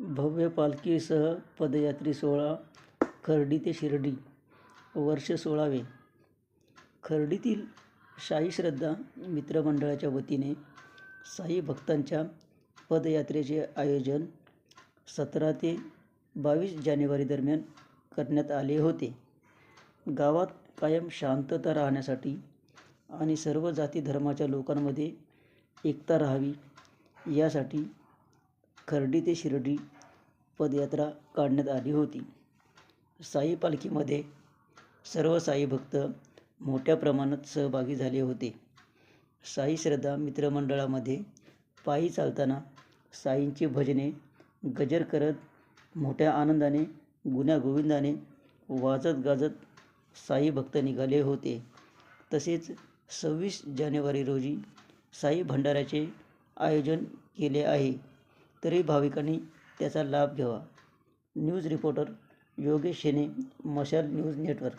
भव्य पालखीसह पदयात्री सोहळा खर्डी ते शिर्डी वर्ष सोळावे. खर्डीतील शाही श्रद्धा मित्रमंडळाच्या वतीने साई भक्तांच्या पदयात्रेचे आयोजन सतरा ते बावीस जानेवारी दरम्यान करण्यात आले होते. गावात कायम शांतता राहण्यासाठी आणि सर्व जाती धर्माच्या लोकांमध्ये एकता राहावी यासाठी खर्डी ते शिर्डी पदयात्रा काढण्यात आली होती. साई पालखीमध्ये सर्व साई भक्त मोठ्या प्रमाणात सहभागी झाले होते. साई श्रद्धा मित्रमंडळामध्ये पायी चालताना साईंची भजने गजर करत मोठ्या आनंदाने गुण्यागोविंदाने वाजत गाजत साई भक्त निघाले होते. तसेच सव्वीस जानेवारी रोजी साई भंडाऱ्याचे आयोजन केले आहे. तरी भाविकांनी त्याचा लाभ घ्यावा. न्यूज रिपोर्टर योगेश शेने मशाल न्यूज नेटवर्क.